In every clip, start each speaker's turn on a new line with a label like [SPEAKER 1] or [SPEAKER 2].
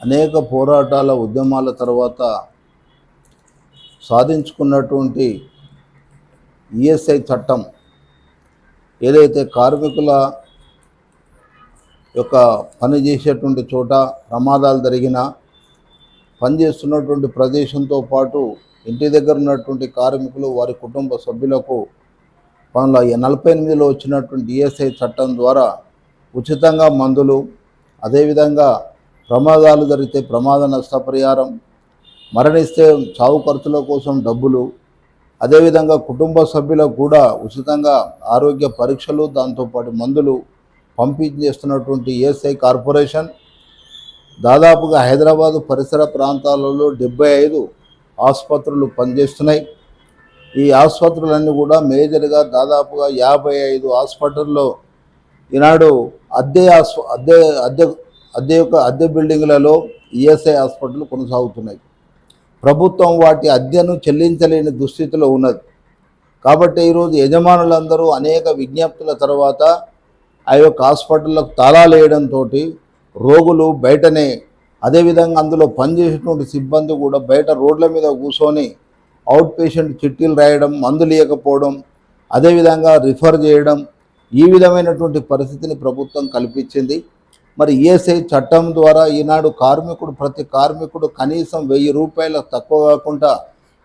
[SPEAKER 1] అనేక పోరాటాల ఉద్యమాల తర్వాత సాధించుకున్నటువంటి ఈఎస్ఐ చట్టం ఏదైతే కార్మికుల యొక్క పని చేసేటువంటి చోట ప్రమాదాలు జరిగినా పనిచేస్తున్నటువంటి ప్రదేశంతో పాటు ఇంటి దగ్గర ఉన్నటువంటి కార్మికులు వారి కుటుంబ సభ్యులకు పనుల నలభై ఎనిమిదిలో వచ్చినటువంటి ఈఎస్ఐ చట్టం ద్వారా ఉచితంగా మందులు అదేవిధంగా ప్రమాదాలు జరిగితే ప్రమాద నష్టపరిహారం మరణిస్తే చావు ఖర్చుల కోసం డబ్బులు అదేవిధంగా కుటుంబ సభ్యులకు కూడా ఉచితంగా ఆరోగ్య పరీక్షలు దాంతోపాటు మందులు పంపిణీ చేస్తున్నటువంటి ఈఎస్ఐ కార్పొరేషన్ దాదాపుగా హైదరాబాదు పరిసర ప్రాంతాలలో డెబ్బై ఐదు ఆసుపత్రులు పనిచేస్తున్నాయి. ఈ ఆసుపత్రులన్నీ కూడా మేజర్గా దాదాపుగా యాభై ఐదు హాస్పిటల్లో ఈనాడు అద్దె ఆస్ అద్దె అద్దె అద్దె యొక్క అద్దె బిల్డింగ్లలో ఈఎస్ఐ హాస్పిటల్ కొనసాగుతున్నాయి. ప్రభుత్వం వాటి అద్దెను చెల్లించలేని దుస్థితిలో ఉన్నది. కాబట్టి ఈరోజు యజమానులందరూ అనేక విజ్ఞప్తుల తర్వాత ఆ యొక్క హాస్పిటల్లకు తాళాలు వేయడంతో రోగులు బయటనే అదేవిధంగా అందులో పనిచేసేటువంటి సిబ్బంది కూడా బయట రోడ్ల మీద కూర్చొని అవుట్ పేషెంట్ చిట్టీలు రాయడం మందులు ఇవ్వకపోవడం అదేవిధంగా రిఫర్ చేయడం ఈ విధమైనటువంటి పరిస్థితిని ప్రభుత్వం కల్పించింది. మరి ఈఎస్ఐ చట్టం ద్వారా ఈనాడు కార్మికుడు ప్రతి కార్మికుడు కనీసం వెయ్యి రూపాయల తక్కువ కాకుండా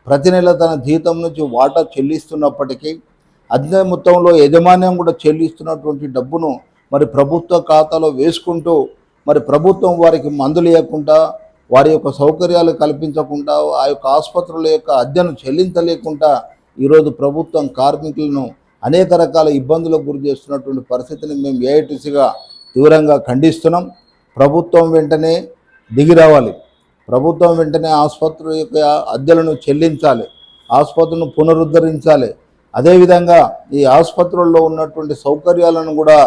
[SPEAKER 1] ప్రతి నెల తన జీతం నుంచి వాటా చెల్లిస్తున్నప్పటికీ అదే మొత్తంలో యజమాన్యం కూడా చెల్లిస్తున్నటువంటి డబ్బును మరి ప్రభుత్వ ఖాతాలో వేసుకుంటూ మరి ప్రభుత్వం వారికి మందులు ఇవ్వకుండా వారి యొక్క సౌకర్యాలు కల్పించకుండా ఆ యొక్క ఆసుపత్రుల యొక్క అద్దెను చెల్లించలేకుండా ఈరోజు ప్రభుత్వం కార్మికులను అనేక రకాల ఇబ్బందులకు గురి చేస్తున్నటువంటి పరిస్థితిని మేము ఏఐటీసీగా తీవ్రంగా ఖండిస్తున్నాం. ప్రభుత్వం వెంటనే దిగిరావాలి ప్రభుత్వం వెంటనే ఆసుపత్రుల యొక్క అద్దెలను చెల్లించాలి. ఆసుపత్రులను పునరుద్ధరించాలి. అదేవిధంగా ఈ ఆసుపత్రుల్లో ఉన్నటువంటి సౌకర్యాలను కూడా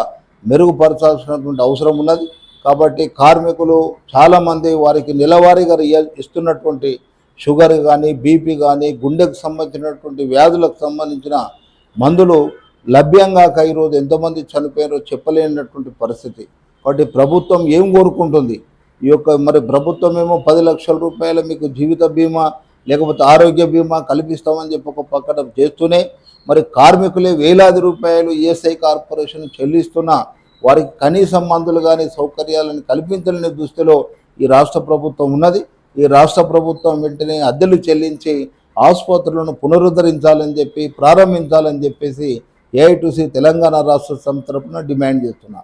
[SPEAKER 1] మెరుగుపరచాల్సినటువంటి అవసరం ఉన్నది. కాబట్టి కార్మికులు చాలామంది వారికి నెలవారీగా ఇస్తున్నటువంటి షుగర్ కానీ బీపీ కానీ గుండెకు సంబంధించినటువంటి వ్యాధులకు సంబంధించిన మందులు లభ్యంగా కాక ఈరోజు ఎంతమంది చనిపోయారో చెప్పలేనటువంటి పరిస్థితి. కాబట్టి ప్రభుత్వం ఏం కోరుకుంటుంది? ఈ యొక్క మరి ప్రభుత్వం ఏమో పది లక్షల రూపాయల మీకు జీవిత బీమా లేకపోతే ఆరోగ్య బీమా కల్పిస్తామని చెప్పి ఒక పక్కన చేస్తూనే మరి కార్మికులే వేలాది రూపాయలు ఈఎస్ఐ కార్పొరేషన్ చెల్లిస్తున్నా వారికి కనీసం మందులు కానీ సౌకర్యాలను కల్పించలేని దృష్టిలో ఈ రాష్ట్ర ప్రభుత్వం ఉన్నది. ఈ రాష్ట్ర ప్రభుత్వం వెంటనే అద్దెలు చెల్లించి ఆసుపత్రులను పునరుద్ధరించాలని చెప్పి ప్రారంభించాలని చెప్పేసి ఏఐటీసీ తెలంగాణ రాష్ట్ర సమితి తరఫున డిమాండ్ చేస్తున్నా.